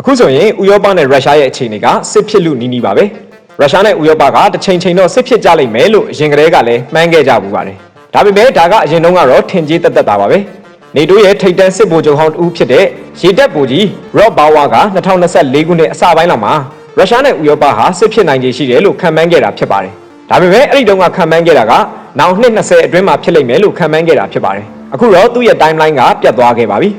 အခုဆိုရင်ဥရောပနဲ့ရုရှားရဲ့အခြေအနေကစစ်ဖြစ်လူနီးနီးပါပဲရုရှားနဲ့ဥရောပကတစ်ချိန်ချိန်တော့စစ်ဖြစ်ကြလိမ့်မယ်လို့အရင်ကတည်းကလည်းမှန်းခဲ့ကြဘူးပါတယ်ဒါပေမဲ့ဒါကအရင်တုန်းကတော့ထင်ကြီးတက်တက်တာပါပဲနေတိုးရဲ့ထိပ်တန်းစစ်ဗိုလ်ချုပ်ဟောင်းတဦးဖြစ်တဲ့ရေတပ်ဗိုလ်ကြီးရော့ဘာဝါက2024ခုနှစ်အစပိုင်းလောက်မှာရုရှားနဲ့ဥရောပဟာစစ်ဖြစ်နိုင်ခြေရှိတယ်လို့ခန့်မှန်းခဲ့တာဖြစ်ပါတယ်ဒါပေမဲ့အဲ့ဒီတုန်းကခန့်မှန်းခဲ့တာကနောက်နှစ်20အတွင်းမှာဖြစ်လိမ့်မယ်လို့ခန့်မှန်းခဲ့တာဖြစ်ပါတယ်အခုတော့သူ့ရဲ့ timeline ကပြတ်သွားခဲ့ပါပြီ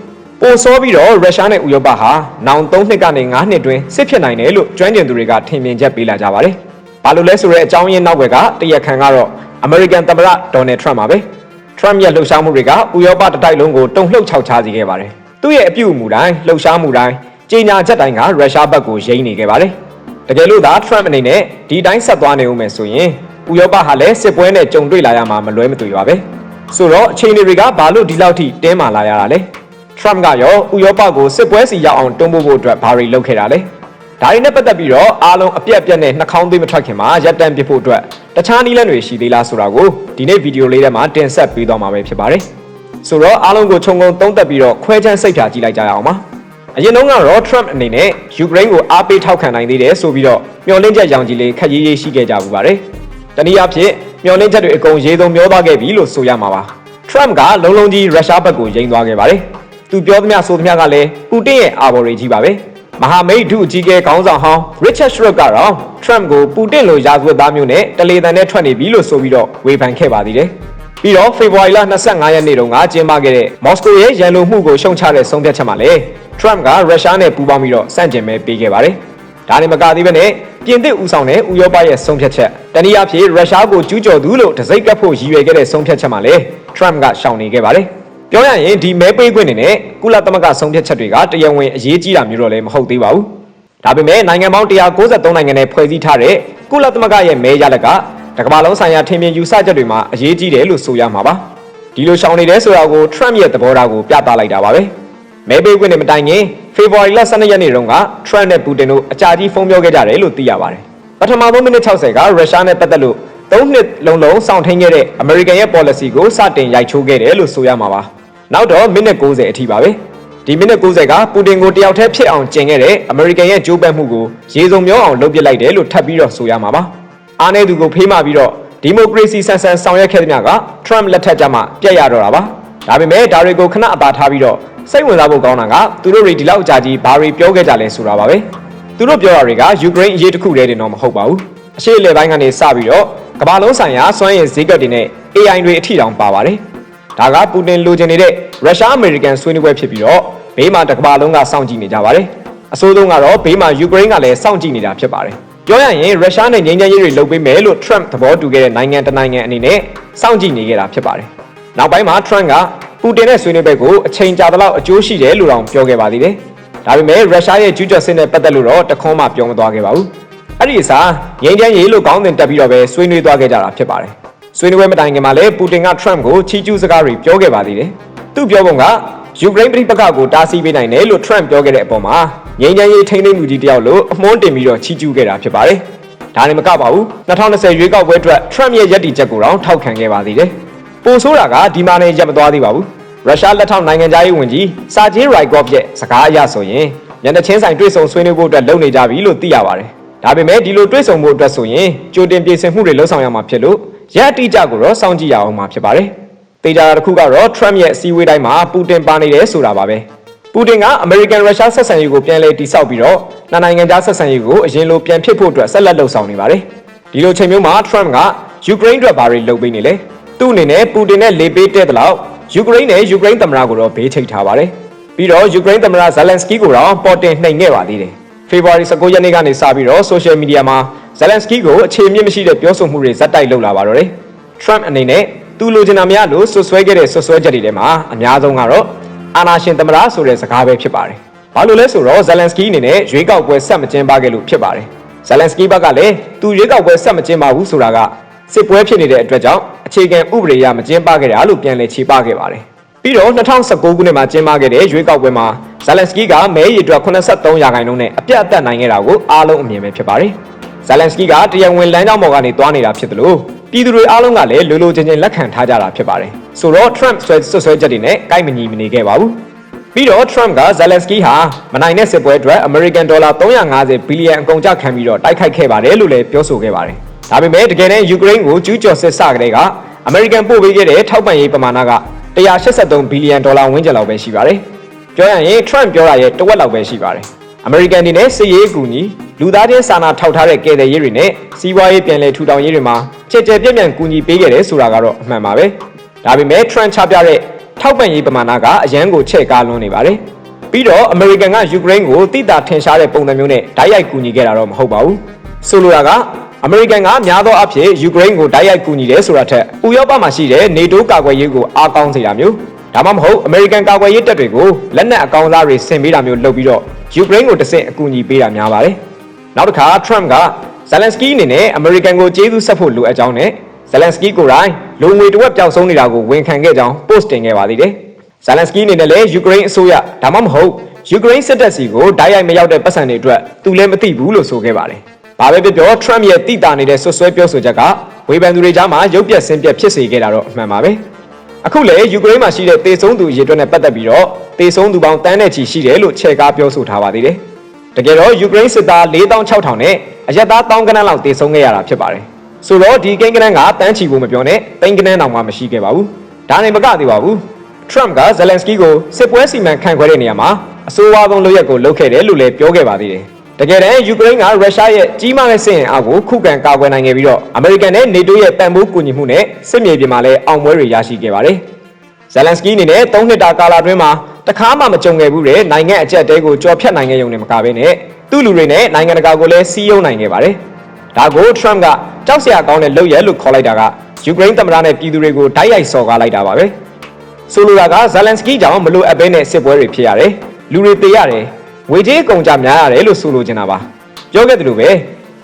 ပိုဆိုးပြီးတော့ရုရှားနဲ့ဥရောပဟာနောင်3နှစ်ကနေ9နှစ်တွင်းစစ်ဖြစ်နိုင်တယ်လို့ကျွမ်းကျင်သူတွေကထင်မြင်ချက်ပေးလာကြပါတယ်။ဘာလို့လဲဆိုတဲ့အကြောင်းရင်းနောက်ွယ်ကတရခံကတော့အမေရိကန်သမ္မတဒေါ်နယ်ထရမ့်ပါပဲ။ Trump ရဲ့လှုပ်ရှားမှုတွေကဥရောပတစ်တိုက်လုံးကိုတုန်လှုပ်ခြောက်ခြားစေခဲ့ပါတယ်။သူ့ရဲ့အပြုအမူတိုင်းလှုပ်ရှားမှုတိုင်းကြေညာချက်တိုင်းကရုရှားဘက်ကိုယိမ်းနေခဲ့ပါတယ်။တကယ်လို့သာ Trump အနေနဲ့ဒီတိုင်းဆက်သွားနေဦးမယ်ဆိုရင်ဥရောပဟာလည်းစစ်ပွဲနဲ့ကြုံတွေ့လာရမှာမလွဲမသွေပါပဲ။ဆိုတော့အခြေအနေတွေကဘာလို့ဒီလောက်ထိတင်းမာလာရတာလဲ။ Trump ကရောဥရောပကိုစစ်ပွဲစီရောက်အောင်တွန်းပို့ဖို့အတွက်ဘာတွေလုပ်ခဲ့တာလဲ။ဒါတွေနဲ့ပတ်သက်ပြီးတော့အားလုံးအပြက်ပြက်နဲ့နှာခေါင်းသွေးမထွက်ခင်မှာရပ်တန့်ပစ်ဖို့အတွက်တခြားနည်းလမ်းတွေရှိသေးလားဆိုတာကိုဒီနေ့ဗီဒီယိုလေးထဲမှာတင်ဆက်ပေးသွားမှာပဲဖြစ်ပါတယ်။ဆိုတော့အားလုံးကိုခြုံငုံသုံးသပ်ပြီးတော့ခွဲခြမ်းစိတ်ဓာတ်ကြည့်လိုက်ကြရအောင်ပါ။အရင်တုန်းကတော့ Trump အနေနဲ့ယူကရိန်းကိုအားပေးထောက်ခံနိုင်သေးတယ်ဆိုပြီးတော့မျှော်လင့်ချက်ရောင်ကြီးလေးခက်ရေးရေးရှိခဲ့ကြဘူးပါတယ်။တနည်းအားဖြင့်မျှော်လင့်ချက်တွေအကုန်ရေးသုံးမျောသွားခဲ့ပြီလို့ဆိုရမှာပါ။ Trump ကလုံလုံကြီးရုရှားဘက်ကိုယိမ်းသွားခဲ့ပါတယ်။ သူပြောသမျှဆိုသမျှကလည်းပူတင်ရဲ့အာဘော်တွေကြီးပါပဲ။မဟာမိတ်ဒုအကြီးအကဲခေါင်းဆောင်ဟောင်း Richard Schrock ကတော့ Trump ကိုပူတင်လိုရာဇဝတ်သားမျိုးနဲ့တလေတန်နဲ့ထွက်နေပြီလို့ဆိုပြီးတော့ဝေဖန်ခဲ့ပါသေးတယ်။ပြီးတော့ဖေဖော်ဝါရီလ25ရက်နေ့တုန်းကကျင်းပခဲ့တဲ့မော်စကိုရဲ့ရန်လိုမှုကိုရှုံချတဲ့ဆုံးဖြတ်ချက်မှာလေ Trump ကရုရှားနဲ့ပူးပေါင်းပြီးတော့စန့်ကျင်မဲ့ပေးခဲ့ပါတယ်။ဒါနဲ့မကသေးဘဲနဲ့ပြင်သစ်ဦးဆောင်တဲ့ဥရောပရဲ့ဆုံးဖြတ်ချက်တနည်းအားဖြင့်ရုရှားကိုကျူးကျော်သူလို့တစိုက်ကပ်ဖို့ရည်ရွယ်ခဲ့တဲ့ဆုံးဖြတ်ချက်မှာလေ Trump ကရှောင်နေခဲ့ပါတယ်။ ပြောရရင်ဒီမဲပေးခွင့်နေနဲ့ကုလသမဂ္ဂဆုံးဖြတ်ချက်တွေကတရားဝင်အရေးကြီးတာမျိုးတော့လည်းမဟုတ်သေးပါဘူး။ဒါပေမဲ့နိုင်ငံပေါင်း193နိုင်ငံနဲ့ဖွဲ့စည်းထားတဲ့ကုလသမဂ္ဂရဲ့မဲရလက်ကတကမ္ဘာလုံးဆိုင်ရာထင်မြင်ယူဆချက်တွေမှာအရေးကြီးတယ်လို့ဆိုရမှာပါ။ဒီလိုရှောင်နေတယ်ဆိုတာကို Trump ရဲ့သဘောထားကိုပြသလိုက်တာပါပဲ။မဲပေးခွင့်နဲ့မတိုင်ခင်ဖေဖော်ဝါရီလ12ရက်နေ့တုန်းက Trump နဲ့ Putin တို့အကြာကြီးဖုန်းပြောခဲ့ကြတယ်လို့သိရပါတယ်။ပထမဆုံးမိနစ်60ကရုရှားနဲ့ပတ်သက်လို့၃နှစ်လုံးလုံးစောင့်ထိန်ခဲ့တဲ့ American ရဲ့ policy ကိုစတင်ရိုက်ချိုးခဲ့တယ်လို့ဆိုရမှာပါ။ နောက်တော့မိနစ်90အထိပါပဲ။ဒီမိနစ်90ကပူတင်ကိုတယောက်တည်းဖြစ်အောင်ကျင်ခဲ့တဲ့အမေရိကန်ရဲ့ကြိုးပမ်းမှုကိုရေစုံမျောအောင်လုပ်ပစ်လိုက်တယ်လို့ထပ်ပြီးတော့ဆိုရမှာပါ။အားနေသူကိုဖေးမှပြီးတော့ဒီမိုကရေစီဆန်ဆန်ဆောင်ရွက်ခဲ့တဲ့မြက Trump လက်ထက်ကျမှပြတ်ရတော့တာပါ။ဒါပေမဲ့ဒါတွေကိုခဏအသာထားပြီးတော့စိတ်ဝင်စားဖို့ကောင်းတာကသူတို့တွေဒီလောက်အကြာကြီးဘာတွေပြောခဲ့ကြလဲဆိုတာပါပဲ။သူတို့ပြောတာတွေကယူကရိန်းအရေးတစ်ခုတည်းတင်တော့မဟုတ်ပါဘူး။အရှေ့အလယ်ပိုင်းကနေစပြီးတော့ကမ္ဘာလုံးဆိုင်ရာစွမ်းရည်ဈေးကွက်တွေနဲ့ AI တွေအထိတောင်ပါပါတယ်။ ဒါကပူတင်လိုချင်နေတဲ့ရုရှားအမေရိကန်ဆွေးနွေးပွဲဖြစ်ပြီးတော့ဘေးမှာတစ်ကမ္ဘာလုံးကစောင့်ကြည့်နေကြပါတယ်။အဆိုးဆုံးကတော့ဘေးမှာယူကရိန်းကလည်းစောင့်ကြည့်နေတာဖြစ်ပါတယ်။ပြောရရင်ရုရှားနဲ့ငြိမ်းချမ်းရေးတွေလုပ်ပေးမယ်လို့ Trump သဘောတူခဲ့တဲ့နိုင်ငံတစ်နိုင်ငံအနေနဲ့စောင့်ကြည့်နေခဲ့တာဖြစ်ပါတယ်။နောက်ပိုင်းမှာ Trump ကပူတင်နဲ့ဆွေးနွေးပွဲကိုအချိန်ကြာသလောက်အကျိုးရှိတယ်လို့တောင်ပြောခဲ့ပါသေးတယ်။ဒါပေမဲ့ရုရှားရဲ့ကျူးကျော်စစ်နဲ့ပတ်သက်လို့တော့တခွန်းမှပြောမသွားခဲ့ပါဘူး။အဲ့ဒီအစားငြိမ်းချမ်းရေးလို့ကောင်းတင်တက်ပြီးတော့ပဲဆွေးနွေးသွားခဲ့ကြတာဖြစ်ပါတယ်။ ဆွေးနွေးပွဲမတိုင်ခင်မှာလည်းပူတင်က Trump ကိုချီးကျူးစကားတွေပြောခဲ့ပါသေးတယ်။သူပြောပုံကယူကရိန်းပြည်ပခကိုတားဆီးပေးနိုင်တယ်လို့ Trump ပြောခဲ့တဲ့အပေါ်မှာငြိမ်းချမ်းရေးထိန်းသိမ်းမှုကြီးတယောက်လို့အမွှန်းတင်ပြီးတော့ချီးကျူးခဲ့တာဖြစ်ပါတယ်။ဒါနဲ့မကပါဘူး2020ရွေးကောက်ပွဲအတွက် Trump ရဲ့ရည်တည်ချက်ကိုတော့ထောက်ခံခဲ့ပါသေးတယ်။ပိုဆိုးတာကဒီမှာနေရပ်မသွားသေးပါဘူး။ရုရှားလက်ထောက်နိုင်ငံသားရေးဝန်ကြီးစာဂျေးရိုက်ကော့ဖ်ရဲ့စကားအရဆိုရင်ညနေချင်းဆိုင်တွေ့ဆုံဆွေးနွေးဖို့အတွက်လုပ်နေကြပြီလို့သိရပါတယ်။ဒါပေမဲ့ဒီလိုတွေ့ဆုံဖို့အတွက်ဆိုရင်ကြိုတင်ပြင်ဆင်မှုတွေလုပ်ဆောင်ရမှာဖြစ်လို့ ရက်အတိအကျကိုတော့စောင့်ကြည့်ရအောင်မှာဖြစ်ပါတယ်။တေချာတစ်ခုကတော့ Trump ရဲ့အစည်းအဝေးတိုင်းမှာပူတင်ပါနေတယ်ဆိုတာပါပဲ။ပူတင်ကအမေရိကန်ရုရှားဆက်ဆံရေးကိုပြန်လည်တိစောက်ပြီးတော့နှစ်နိုင်ငံကြားဆက်ဆံရေးကိုအရင်လိုပြန်ဖြစ်ဖို့အတွက်ဆက်လက်လှုံ့ဆော်နေပါတယ်။ဒီလိုချိန်မျိုးမှာ Trump ကယူကရိန်းအတွက်ဘာတွေလုပ်ပေးနေလဲ။သူ့အနေနဲ့ပူတင်နဲ့လေပေးတဲ့တလောက်ယူကရိန်းနဲ့ယူကရိန်းသမ္မတကိုတော့ဘေးချိတ်ထားပါတယ်။ပြီးတော့ယူကရိန်းသမ္မတဇလန်စကီကိုတော့ပေါ်တင်နှိမ်ခဲ့ပါသေးတယ်။ဖေဖော်ဝါရီ19ရက်နေ့ကနေစပြီးတော့ဆိုရှယ်မီဒီယာမှာ ဇလန်စကီကိုအခြေအမြင့်မရှိတဲ့ပြောဆိုမှုတွေဇက်တိုက်လုပ်လာပါတော့တယ်။ Trump အနေနဲ့သူလိုချင်တာများလို့ဆွဆွဲခဲ့တဲ့ဆွဆွဲချက်တွေထဲမှာအများဆုံးကတော့အာနာရှင်သမ္မတဆိုတဲ့စကားပဲဖြစ်ပါတယ်။ဘာလို့လဲဆိုတော့ဇလန်စကီအနေနဲ့ရွေးကောက်ပွဲဆက်မကျင်းပခဲ့လို့ဖြစ်ပါတယ်။ဇလန်စကီဘက်ကလည်းသူရွေးကောက်ပွဲဆက်မကျင်းပဘူးဆိုတာကစစ်ပွဲဖြစ်နေတဲ့အတွက်ကြောင့်အခြေခံဥပဒေအရမကျင်းပခဲ့တာလို့ပြန်လည်ခြေပခဲ့ပါတယ်။ပြီးတော့2019ခုနှစ်မှာကျင်းပခဲ့တဲ့ရွေးကောက်ပွဲမှာဇလန်စကီကမဲရည်အတွက်83ရာခိုင်နှုန်းနဲ့အပြတ်အသတ်နိုင်ခဲ့တာကိုအားလုံးအမြင်ပဲဖြစ်ပါတယ်။ ဇလန်စကီကတရားဝင်လမ်းကြောင်းပေါ်ကနေတွားနေတာဖြစ်တယ်လို့ပြည်သူတွေအားလုံးကလည်းလိုလိုချင်ချင်လက်ခံထားကြတာဖြစ်ပါတယ်။ဆိုတော့ Trump ဆွဲဆွဆွဲချက်တွေနဲ့ကိုက်မညီမနေခဲ့ပါဘူး။ပြီးတော့ Trump က Zelensky ဟာမနိုင်တဲ့စစ်ပွဲအတွက် American Dollar 350ဘီလီယံအကုန်အကျခံပြီးတော့တိုက်ခိုက်ခဲ့ပါတယ်လို့လည်းပြောဆိုခဲ့ပါတယ်။ဒါပေမဲ့တကယ်တမ်းယူကရိန်းကိုကျူးကျော်စစ်စကတည်းက American ပို့ပေးခဲ့တဲ့ထောက်ပံ့ရေးပမာဏက183ဘီလီယံဒေါ်လာဝန်းကျင်လောက်ပဲရှိပါတယ်။ပြောရရင် Trump ပြောတာရဲ့တဝက်လောက်ပဲရှိပါတယ်။ American အနေနဲ့စစ်ရေးအကူအညီ လူသားချင်းစာနာထောက်ထားတဲ့ကယ်ဆယ်ရေးတွေနဲ့စီးပွားရေးပြန်လည်ထူထောင်ရေးတွေမှာကြည်ကြဲပြည့်ပြန့်ကူညီပေးခဲ့တယ်ဆိုတာကတော့အမှန်ပါပဲ။ဒါပေမဲ့ Trump ချပြတဲ့ထောက်ပံ့ရေးပမာဏကအရန်ကိုချဲ့ကားလွန်းနေပါတယ်။ပြီးတော့ American ကယူကရိန်းကိုတိတာထင်ရှားတဲ့ပုံစံမျိုးနဲ့ဓာတ်ရိုက်ကူညီခဲ့တာတော့မဟုတ်ပါဘူး။ဆိုလိုတာကအမေရိကန်ကများသောအားဖြင့်ယူကရိန်းကိုတိုက်ရိုက်ကူညီတယ်ဆိုတာထက်ဥရောပမှာရှိတဲ့ NATO ကာကွယ်ရေးကိုအားကောင်းစေတာမျိုးဒါမှမဟုတ်အမေရိကန်ကာကွယ်ရေးတပ်တွေကိုလက်နက်အကောင်းစားတွေဆင်ပေးတာမျိုးလုပ်ပြီးတော့ယူကရိန်းကိုတစ်ဆင့်အကူအညီပေးတာများပါတယ်။ နောက်တစ်ခါ Trump က Zelensky အနေနဲ့အမေရိကန်ကိုကျေးဇူးဆက်ဖို့လိုအပ်ကြောင်းနဲ့ Zelensky ကိုယ်တိုင်လူငွေတစ်ဝက်ပျောက်ဆုံးနေတာကိုဝန်ခံခဲ့ကြောင်း post တင်ခဲ့ပါသေးတယ်။ Zelensky အနေနဲ့လည်းယူကရိန်းအစိုးရဒါမှမဟုတ်ယူကရိန်းစစ်တပ်စီကိုဓာတ်ရိုက်မရောက်တဲ့ပတ်စံတွေအတွက်သူလည်းမသိဘူးလို့ဆိုခဲ့ပါတယ်။ဘာပဲပြောပြော Trump ရဲ့တိတာနေတဲ့ဆွဆွဲပြောဆိုချက်ကဝေဖန်သူတွေကြားမှာရုပ်ပြက်ဆင်းပြက်ဖြစ်စေခဲ့တာတော့အမှန်ပါပဲ။အခုလည်းယူကရိန်းမှာရှိတဲ့တေဆုံးသူအရေအတွက်နဲ့ပတ်သက်ပြီးတော့တေဆုံးသူပေါင်းတန်းနဲ့ချီရှိတယ်လို့ချဲ့ကားပြောဆိုထားပါသေးတယ်။ တကယ်တော့ယူကရိန်းစစ်သား4600နဲ့အရက်သား1000ခန်းလောက်တေဆုံးခဲ့ရတာဖြစ်ပါတယ်။ဆိုတော့ဒီကိန်းကနန်းကတန်းချီဖို့မပြောနဲ့တိန်းကနန်းတောင်မှမရှိခဲ့ပါဘူး။ဒါနဲ့မကသေးပါဘူး။ Trump က Zelensky ကိုစစ်ပွဲစီမံခန့်ခွဲတဲ့နေရာမှာအဆိုးဝါးဆုံးလုပ်ရက်ကိုလုပ်ခဲ့တယ်လို့လည်းပြောခဲ့ပါသေးတယ်။တကယ်တမ်းယူကရိန်းကရုရှားရဲ့ကြီးမားတဲ့စစ်ရင်အားကိုခုခံကာကွယ်နိုင်ခဲ့ပြီးတော့အမေရိကန်နဲ့နေတိုးရဲ့ပံ့ပိုးကူညီမှုနဲ့စစ်မြေပြင်မှာလည်းအောင်ပွဲတွေရရှိခဲ့ပါတယ်။ Zelensky အနေနဲ့၃နှစ်တာကာလအတွင်းမှာ တခါမှမကြုံခဲ့ဘူးတဲ့နိုင်ငံအကြက်တဲကိုကြော်ဖြတ်နိုင်ခဲ့ရုံနဲ့မကဘဲနဲ့သူ့လူတွေနဲ့နိုင်ငံတကာကိုလည်းစီးယုံနိုင်ခဲ့ပါတယ်။ဒါကို Trump ကကြောက်စရာကောင်းတဲ့လုပ်ရက်လို့ခေါ်လိုက်တာကယူကရိန်းသမ္မတနဲ့ပြည်သူတွေကိုတိုက်ရိုက်စော်ကားလိုက်တာပါပဲ။ဆိုလိုတာက Zelensky ကြောင့်မလိုအပ်ဘဲနဲ့စစ်ပွဲတွေဖြစ်ရတယ်။လူတွေတေရတယ်။ဝေကြီးကုန်ကြများရတယ်လို့ဆိုလိုချင်တာပါ။ပြောခဲ့တယ်လို့ပဲ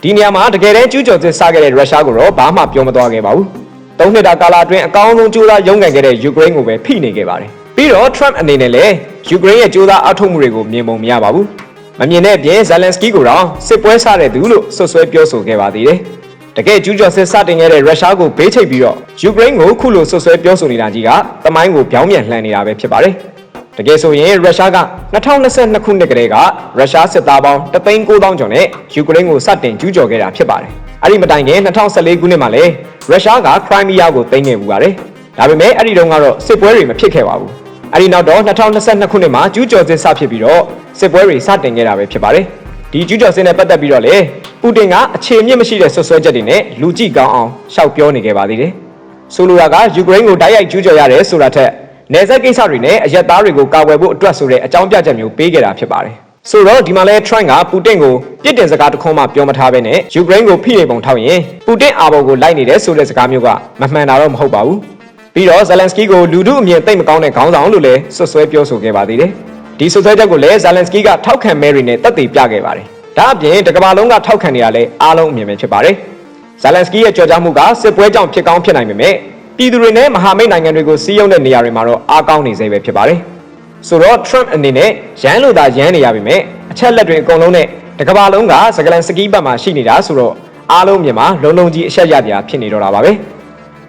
ဒီနေရာမှာတကယ်တမ်းကျူးကျော်စစ်စားခဲ့တဲ့ရုရှားကိုတော့ဘာမှပြောမသွားခဲ့ပါဘူး။သုံးနှစ်တာကာလအတွင်းအကောင်းဆုံးကြိုးစားရုန်းကန်ခဲ့တဲ့ယူကရိန်းကိုပဲဖိနေခဲ့ပါတယ်။ ပြီးတော့ Trump အနေနဲ့လည်းယူကရိန်းရဲ့ကြိုးစားအထောက်မှုတွေကိုမြင်ပုံမရပါဘူး။မမြင်တဲ့အပြင် Zelensky ကိုတော့စစ်ပွဲဆတဲ့သူလို့ဆွဆွဲပြောဆိုခဲ့ပါသေးတယ်။တကယ်ကျူးကျော်စစ်စတင်ခဲ့တဲ့ရုရှားကိုဘေးချိတ်ပြီးတော့ယူကရိန်းကိုခုလိုဆွဆွဲပြောဆိုနေတာကြီးကတမိုင်းကိုပြောင်းပြန်လှန်နေတာပဲဖြစ်ပါတယ်။တကယ်ဆိုရင်ရုရှားက2022ခုနှစ်ကတည်းကရုရှားစစ်သားပေါင်း3,900ကျော်နဲ့ယူကရိန်းကိုစတင်ကျူးကျော်ခဲ့တာဖြစ်ပါတယ်။အဲ့ဒီမတိုင်ခင်2014ခုနှစ်မှာလည်းရုရှားကခရိုင်းမီးယားကိုသိမ်းခဲ့ပူပါတယ်။ဒါပေမဲ့အဲ့ဒီတုန်းကတော့စစ်ပွဲတွေမဖြစ်ခဲ့ပါဘူး။ အဲ့ဒီနောက်တော့2022ခုနှစ်မှာကျူးကျော်စစ်စဖြစ်ပြီးတော့စစ်ပွဲတွေစတင်ခဲ့တာပဲဖြစ်ပါတယ်။ဒီကျူးကျော်စစ်နဲ့ပတ်သက်ပြီးတော့လေပူတင်ကအခြေအမြစ်မရှိတဲ့ဆွဆွဲချက်တွေနဲ့လူကြည့်ကောင်းအောင်ရှောက်ပြောနေခဲ့ပါသေးတယ်။ဆိုလိုတာကယူကရိန်းကိုတိုက်ရိုက်ကျူးကျော်ရတယ်ဆိုတာထက်နေဆက်ကိစ္စတွေနဲ့အရက်သားတွေကိုကာကွယ်ဖို့အတွက်ဆိုတဲ့အကြောင်းပြချက်မျိုးပေးခဲ့တာဖြစ်ပါတယ်။ဆိုတော့ဒီမှာလဲ Trump ကပူတင်ကိုပြစ်တင်စကားတစ်ခုမှပြောမထားဘဲနဲ့ယူကရိန်းကိုဖိနေပုံထောက်ရင်ပူတင်အာဘော်ကိုလိုက်နေတယ်ဆိုတဲ့စကားမျိုးကမမှန်တာတော့မဟုတ်ပါဘူး။ ပြီးတော့ Zelensky ကိုလူထုအမြင်သိမ့်မကောင်းတဲ့ခေါင်းဆောင်လို့လည်းဆွဆွဲပြောဆိုခဲ့ပါသေးတယ်။ဒီဆွဆွဲချက်ကိုလည်း Zelensky ကထောက်ခံမဲတွေနဲ့တက်တည်ပြခဲ့ပါတယ်။ဒါအပြင်တကမ္ဘာလုံးကထောက်ခံနေရလဲအားလုံးအမြင်ပဲဖြစ်ပါတယ်။ Zelensky ရဲ့ကြော်ကြားမှုကစစ်ပွဲကြောင့်ဖြစ်ကောင်းဖြစ်နိုင်ပေမဲ့ပြည်သူတွေနဲ့မဟာမိတ်နိုင်ငံတွေကိုစီးရုံးတဲ့နေရာတွေမှာတော့အားကောင်းနေစေပဲဖြစ်ပါတယ်။ဆိုတော့ Trump အနေနဲ့ရန်လို့သာရန်နေရပေမဲ့အချက်လက်တွေအကုန်လုံးနဲ့တကမ္ဘာလုံးကစကလန်စကီးဘတ်မှာရှိနေတာဆိုတော့အားလုံးမြန်မာလုံလုံကြီးအဆက်ရပြဖြစ်နေတော့တာပါပဲ။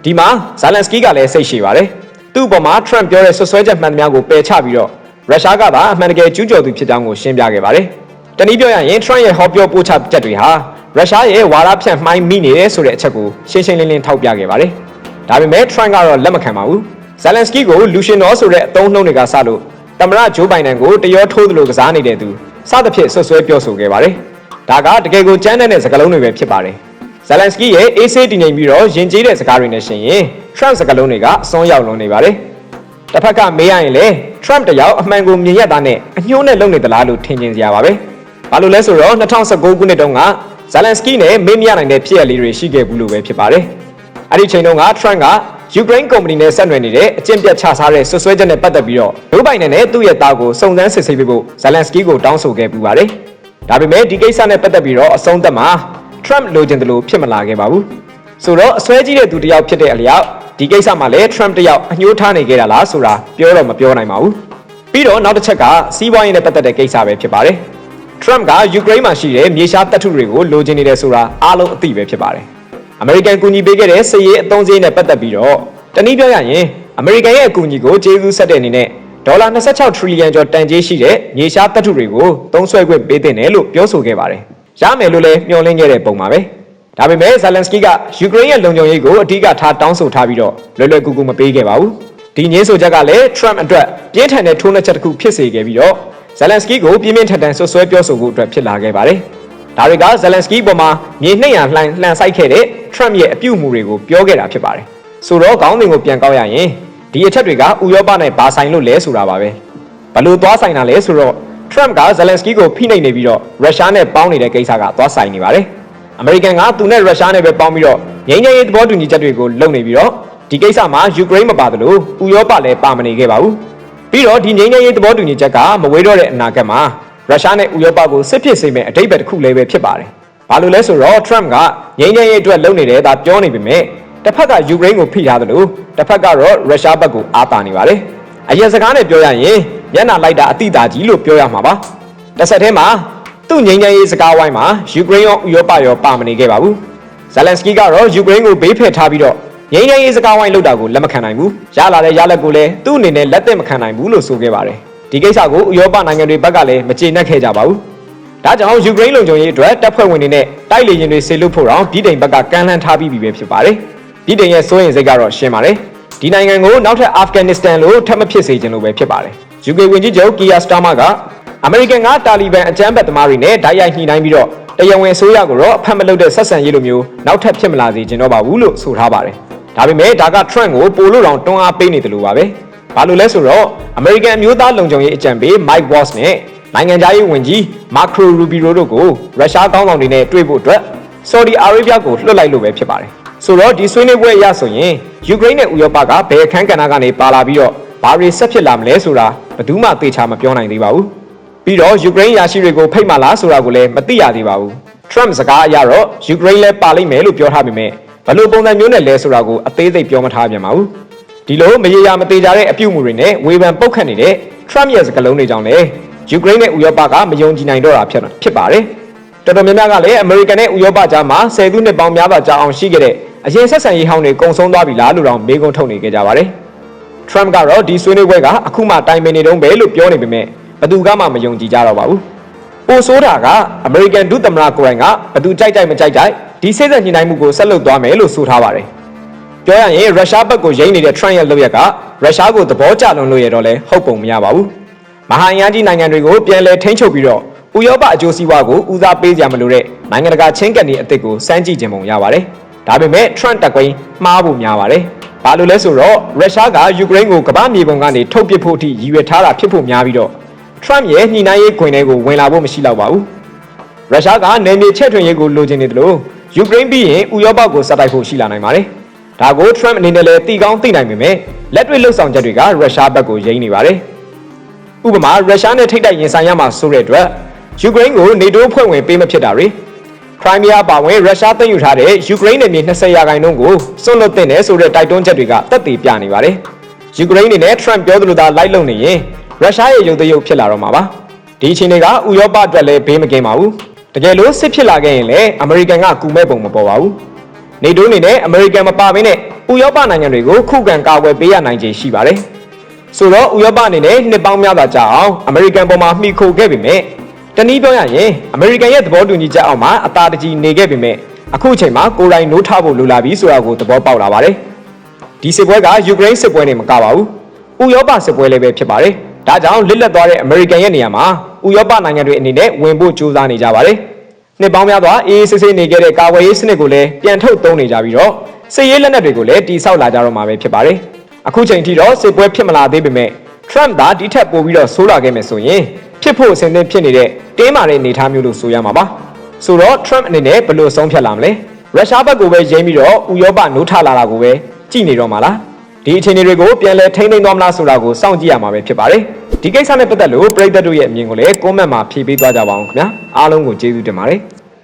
ဒီမှာဇာလန်စကီးကလည်းစိတ်ရှိပါတယ်။သူ့အပေါ်မှာ Trump ပြောတဲ့ဆွဆွဲချက်မှန်သမျှကိုပယ်ချပြီးတော့ရုရှားကပါအမှန်တကယ်ကျူးကျော်သူဖြစ်ကြောင်းကိုရှင်းပြခဲ့ပါတယ်။တနည်းပြောရရင် Trump ရဲ့ဟောပြောပို့ချချက်တွေဟာရုရှားရဲ့ဝါဒဖြန့်မှိုင်းမိနေတယ်ဆိုတဲ့အချက်ကိုရှင်းရှင်းလင်းလင်းထောက်ပြခဲ့ပါတယ်။ဒါပေမဲ့ Trump ကတော့လက်မခံပါဘူး။ Zelensky ကိုလူရှင်တော်ဆိုတဲ့အသုံးနှုန်းတွေကစလို့တမရဂျိုးဘိုင်ဒန်ကိုတရောထိုးသလိုကစားနေတဲ့သူစသဖြင့်ဆွဆွဲပြောဆိုခဲ့ပါတယ်။ဒါကတကယ်ကိုကြမ်းတဲ့စကားလုံးတွေပဲဖြစ်ပါတယ်။ Zelensky ရဲ့အေးဆေးတည်ငြိမ်ပြီးတော့ယဉ်ကျေးတဲ့စကားတွေနဲ့ရှင်ရင် Trump စကားလုံးတွေကအစွန်းရောက်လွန်နေပါတယ်။တစ်ဖက်ကမေးရရင်လေ Trump တယောက်အမှန်ကိုမြင်ရတာနဲ့အညှိုးနဲ့လုပ်နေသလားလို့ထင်ကျင်စရာပါပဲ။ဘာလို့လဲဆိုတော့2019ခုနှစ်တုန်းက Zelensky နဲ့မေးမရနိုင်တဲ့ဖြစ်ရလေးတွေရှိခဲ့ဘူးလို့ပဲဖြစ်ပါတယ်။အဲ့ဒီချိန်တုန်းက Trump ကယူကရိန်းကုမ္ပဏီနဲ့ဆက်နွယ်နေတဲ့အကျင့်ပြတ်ချစားတဲ့ဆွဆွဲချက်နဲ့ပတ်သက်ပြီးတော့ဒိုးပိုင်နယ်နဲ့သူ့ရဲ့သားကိုစုံစမ်းစစ်ဆေးပေးဖို့ဇလန်စကီကိုတောင်းဆိုခဲ့ပူပါတယ်။ဒါပေမဲ့ဒီကိစ္စနဲ့ပတ်သက်ပြီးတော့အဆုံးသတ်မှာ Trump လိုချင်တယ်လို့ဖြစ်မလာခဲ့ပါဘူး။ဆိုတော့အစွဲကြီးတဲ့သူတစ်ယောက်ဖြစ်တဲ့အလျောက်ဒီကိစ္စမှာလည်း Trump တစ်ယောက်အညှိုးထားနေခဲ့တာလားဆိုတာပြောတော့မပြောနိုင်ပါဘူး။ပြီးတော့နောက်တစ်ချက်ကစီးပွားရေးနဲ့ပတ်သက်တဲ့ကိစ္စပဲဖြစ်ပါတယ်။ Trump ကယူကရိန်းမှာရှိတဲ့မြေရှားတပ်ထုတွေကိုလိုချင်နေတယ်ဆိုတာအားလုံးအသိပဲဖြစ်ပါတယ်။ American ကူညီပေးခဲ့တဲ့စစ်ရေးအသုံးစရိတ်နဲ့ပတ်သက်ပြီးတော့တနည်းပြောရရင် American ရဲ့အကူအညီကိုကျေးဇူးဆက်တဲ့အနေနဲ့ဒေါ်လာ26ထရီလီယံကျော်တန်ကြေးရှိတဲ့မြေရှားတပ်ထုတွေကိုသုံးစွဲခွင့်ပေးတင်တယ်လို့ပြောဆိုခဲ့ပါတယ်။ ရမယ်လို့လည်းမျှော်လင့်ခဲ့တဲ့ပုံပါပဲ။ဒါပေမဲ့ဇာလန်စကီကယူကရိန်းရဲ့လုံခြုံရေးကိုအဓိကထားတောင်းဆိုထားပြီးတော့လွယ်လွယ်ကူကူမပေးခဲ့ပါဘူး။ဒီငင်းဆိုချက်ကလည်း Trump အတွက်ပြင်းထန်တဲ့ထိုးနှက်ချက်တစ်ခုဖြစ်စေခဲ့ပြီးတော့ဇာလန်စကီကိုပြင်းပြင်းထန်ထန်ဆွဆွဲပြောဆိုဖို့အတွက်ဖြစ်လာခဲ့ပါတယ်။ဒါတွေကဇာလန်စကီပေါ်မှာမြေနှိမ့်ရလှန်လှန်ဆိုင်ခဲ့တဲ့ Trump ရဲ့အပြုအမူတွေကိုပြောခဲ့တာဖြစ်ပါတယ်။ဆိုတော့ခေါင်းစဉ်ကိုပြန်ကောက်ရရင်ဒီအချက်တွေကဥရောပနဲ့ဘာဆိုင်လို့လဲဆိုတာပါပဲဘလို့သွားဆိုင်တာလဲဆိုတော့ Trump က Zelensky ကိုဖိနှိပ်နေပြီးတော့ရုရှားနဲ့ပေါင်းနေတဲ့ကိစ္စကသွားဆိုင်နေပါတယ်အမေရိကန်ကသူနဲ့ရုရှားနဲ့ပဲပေါင်းပြီးတော့ငြိမ်းချမ်းရေးသဘောတူညီချက်တွေကိုလုပ်နေပြီးတော့ဒီကိစ္စမှာယူကရိန်းမပါတယ်လို့ဥရောပလည်းပါမနေခဲ့ပါဘူးပြီးတော့ဒီငြိမ်းချမ်းရေးသဘောတူညီချက်ကမဝေးတော့တဲ့အနာဂတ်မှာရုရှားနဲ့ဥရောပကိုစစ်ဖြစ်စေမယ့်အတိတ်ပဲတစ်ခုလည်းပဲဖြစ်ပါတယ်ဘာလို့လဲဆိုတော့ Trump ကငြိမ်းချမ်းရေးအတွက်လုပ်နေတယ်ဒါပြောနေပေမဲ့တစ်ဖက်ကယူကရိန်းကိုဖိထားတယ်လို့တစ်ဖက်ကတော့ရုရှားဘက်ကိုအားတာနေပါတယ်။အရင်စကားနဲ့ပြောရရင် မျက်နှာလိုက်တာအတိအသာကြီးလို့ပြောရမှာပါ။တစ်ဆက်တည်းမှာသူ့ငြိမ်းချမ်းရေးစကားဝိုင်းမှာယူကရိန်းရောဥရောပရောပါမနေခဲ့ပါဘူး။ဇလန်စကီကတော့ယူကရိန်းကိုဘေးဖယ်ထားပြီးတော့ငြိမ်းချမ်းရေးစကားဝိုင်းလုပ်တာကိုလက်မခံနိုင်ဘူး။ရလာတဲ့ရလက်ကိုလည်းသူ့အနေနဲ့လက်သက်မခံနိုင်ဘူးလို့ဆိုခဲ့ပါတယ်။ဒီကိစ္စကိုဥရောပနိုင်ငံတွေဘက်ကလည်းမကျေနပ်ခဲ့ကြပါဘူး။ဒါကြောင့်ယူကရိန်းလုံခြုံရေးအတွက်တပ်ဖွဲ့ဝင်တွေနဲ့တိုက်လေယာဉ်တွေဆေလွတ်ဖို့တော့ပြည်တိုင်ဘက်ကကမ်းလှမ်းထားပြီးပြီပဲဖြစ်ပါတယ်။ပြည်တိုင်ရဲ့စိုးရင်စိတ်ကတော့ရှင်းပါတယ်။ဒီနိုင်ငံကိုနောက်ထပ်အာဖဂန်နစ္စတန်လိုထပ်မဖြစ်စေချင်လို့ပဲဖြစ်ပါတယ်။ UK ဝန်ကြီးချုပ်ကီယာစတာမာကအမေရိကန်ကတာလီဘန်အကြမ်းဖက်သမားတွေနဲ့ဓာတ်ရိုက်ညှိနှိုင်းပြီးတော့တရားဝင်ဆိုရကိုတော့အဖက်မလုပ်တဲ့ဆက်ဆံရေးလိုမျိုးနောက်ထပ်ဖြစ်မလာစေချင်တော့ပါဘူးလို့ဆိုထားပါတယ်။ဒါပေမဲ့ဒါက Trump ကိုပိုလို့တောင်တွန်းအားပေးနေတယ်လို့ပါပဲ။ဘာလို့လဲဆိုတော့အမေရိကန်အမျိုးသားလုံခြုံရေးအကြံပေး Mike Waltz နဲ့နိုင်ငံသားရေးဝန်ကြီး Marco Rubio တို့ကိုရုရှားကောင်းဆောင်တွေနဲ့တွေ့ဖို့အတွက် Saudi Arabia ကိုလွှတ်လိုက်လို့ပဲဖြစ်ပါတယ်။ဆိုတော့ဒီဆွေးနွေးပွဲအရဆိုရင်ယူကရိန်းနဲ့ဥရောပကဘယ်အခန်းကဏ္ဍကနေပါလာပြီးတော့ဘာတွေဆက်ဖြစ်လာမလဲဆိုတာ ဘယ်သူမှသေချာမပြောနိုင်သေးပါဘူး။ပြီးတော့ယူကရိန်းရာရှိတွေကိုဖိတ်မှလားဆိုတာကိုလည်းမသိရသေးပါဘူး။ Trump စကားအရတော့ယူကရိန်းလည်းပါလိမ့်မယ်လို့ပြောထားပေမဲ့ဘယ်လိုပုံစံမျိုးနဲ့လဲဆိုတာကိုအသေးစိတ်ပြောမထားပြန်ပါဘူး။ဒီလိုမရေရာမသေးကြတဲ့အပြုအမူတွေနဲ့ဝေဖန်ပုတ်ခတ်နေတဲ့ Trump ရဲ့စကားလုံးတွေကြောင့်လည်းယူကရိန်းနဲ့ဥရောပကမယုံကြည်နိုင်တော့တာဖြစ်ဖြစ်ပါတယ်။တော်တော်များများကလည်းအမေရိကန်နဲ့ဥရောပကြားမှာဆယ်စုနှစ်ပေါင်းများစွာကြာအောင်ရှိခဲ့တဲ့အရင်ဆက်ဆံရေးဟောင်းတွေကုံဆုံးသွားပြီလားလို့တော့မေးခွန်းထုတ်နေကြကြပါတယ်။ Trump ကတော့ဒီဆွေးနွေးပွဲကအခုမှတိုင်ပင်နေတုန်းပဲလို့ပြောနေပေမဲ့ဘယ်သူကမှမယုံကြည်ကြတော့ပါဘူး။ပိုဆိုးတာကအမေရိကန်ဒုသမ္မတကိုယ်တိုင်ကဘယ်သူကြိုက်ကြိုက်မကြိုက်ကြိုက်ဒီစိတ်သက်ညှိနှိုင်းမှုကိုဆက်လုပ်သွားမယ်လို့ဆိုထားပါတယ်။ပြောရရင်ရုရှားဘက်ကိုရိမ့်နေတဲ့ Trump ရဲ့လုပ်ရက်ကရုရှားကိုသဘောကျလွန်လို့ရတော့လဲဟုတ်ပုံမရပါဘူး။မဟာအင်အားကြီးနိုင်ငံတွေကိုပြန်လည်ထိန်းချုပ်ပြီးတော့ဥရောပအကျိုးစီးပွားကိုဦးစားပေးကြမလို့တဲ့နိုင်ငံတကာချင်းကပ်နေအစ်စ်ကိုစမ်းကြည့်ခြင်းပုံရပါတယ်။ဒါပေမဲ့ Trump တက်ကွင်းမှားဖို့များပါတယ်။ ဘာလို့လဲဆိုတော့ရုရှားကယူကရိန်းကိုကမ္ဘာမြေပုံကနေထုတ်ပစ်ဖို့အထိရည်ရွယ်ထားတာဖြစ်ဖို့များပြီးတော့ Trump ရဲ့ညှိနှိုင်းရေးခွင်တွေကိုဝင်လာဖို့မရှိတော့ပါဘူး။ရုရှားကနေမြေချက်ထွင်ရေးကိုလိုချင်နေတယ်လို့ယူကရိန်းပြီးရင်ဥရောပကိုစတိုက်ဖို့ရှိလာနိုင်ပါတယ်။ဒါကို Trump အနေနဲ့လည်းတီကောင်းသိနိုင်ပေမဲ့လက်တွေ့လှုပ်ဆောင်ချက်တွေကရုရှားဘက်ကိုယိမ်းနေပါတယ်။ဥပမာရုရှားနဲ့ထိတ်တိုက်ရင်ဆိုင်ရမှာဆိုတဲ့အတွက်ယူကရိန်းကိုနေတိုးဖွဲ့ဝင်ပေးမဖြစ်တာတွေ ခရိုင်းမီးယားပါဝင်ရုရှားသိမ်းယူထားတဲ့ယူကရိန်းနယ်မြေ20ရာခိုင်နှုန်းကိုစွန့်လွတ်တင်တယ်ဆိုတဲ့တိုက်တွန်းချက်တွေကတက်တည်ပြနေပါတယ်။ယူကရိန်းအနေနဲ့ Trump ပြောသလိုသာလိုက်လုပ်နေရင်ရုရှားရဲ့ရုပ်သရုပ်ဖြစ်လာတော့မှာပါ။ဒီအခြေအနေကဥရောပအတွက်လည်းဘေးမကင်းပါဘူး။တကယ်လို့စစ်ဖြစ်လာခဲ့ရင်လည်းအမေရိကန်ကကူမဲ့ပုံမပေါ်ပါဘူး။နေတိုးအနေနဲ့အမေရိကန်မပါဘဲနဲ့ဥရောပနိုင်ငံတွေကိုခုခံကာကွယ်ပေးရနိုင်ခြေရှိပါတယ်။ဆိုတော့ဥရောပအနေနဲ့နှစ်ပေါင်းများစွာကြာအောင်အမေရိကန်ပေါ်မှာမှီခိုခဲ့ပေမဲ့ တနည်းပြောရရင်အမေရိကန်ရဲ့သဘောတူညီချက်အောက်မှာအသာတကြီးနေခဲ့ပေမဲ့အခုအချိန်မှာကိုယ်တိုင်နိုးထဖို့လိုလာပြီဆိုတာကိုသဘောပေါက်လာပါတယ်။ဒီစစ်ပွဲကယူကရိန်းစစ်ပွဲနဲ့မကပါဘူး။ဥရောပစစ်ပွဲလည်းပဲဖြစ်ပါတယ်။ဒါကြောင့်လစ်လက်သွားတဲ့အမေရိကန်ရဲ့နေရာမှာဥရောပနိုင်ငံတွေအနေနဲ့ဝင်ဖို့ကြိုးစားနေကြပါတယ်။နှစ်ပေါင်းများစွာအေးအေးဆေးဆေးနေခဲ့တဲ့ကာဝယ်ရေးစနစ်ကိုလည်းပြန်ထုတ်သုံးနေကြပြီးတော့စစ်ရေးလက်နက်တွေကိုလည်းတိစောက်လာကြတော့မှာပဲဖြစ်ပါတယ်။အခုချိန်ထိတော့စစ်ပွဲဖြစ်မလာသေးပေမဲ့ Trump သာဒီထက်ပိုပြီးတော့ဆိုးလာခဲ့မယ်ဆိုရင် ဖြစ်ဖို့အဆင်သင့်ဖြစ်နေတဲ့တင်းမာတဲ့အနေအထားမျိုးလို့ဆိုရမှာပါဆိုတော့ Trump အနေနဲ့ဘယ်လိုဆုံးဖြတ်လာမလဲရုရှားဘက်ကိုပဲရင်းပြီးတော့ဥရောပနိုးထလာတာကိုပဲကြည့်နေတော့မှာလားဒီအခြေအနေတွေကိုပြန်လဲထိန်းသိမ်းသွားမလားဆိုတာကိုစောင့်ကြည့်ရမှာပဲဖြစ်ပါတယ်ဒီကိစ္စနဲ့ပတ်သက်လို့ပြည်သက်တို့ရဲ့အမြင်ကိုလည်း comment မှာဖြေပေးသွားကြပါအောင်ခင်ဗျာအားလုံးကိုကျေးဇူးတင်ပါတယ်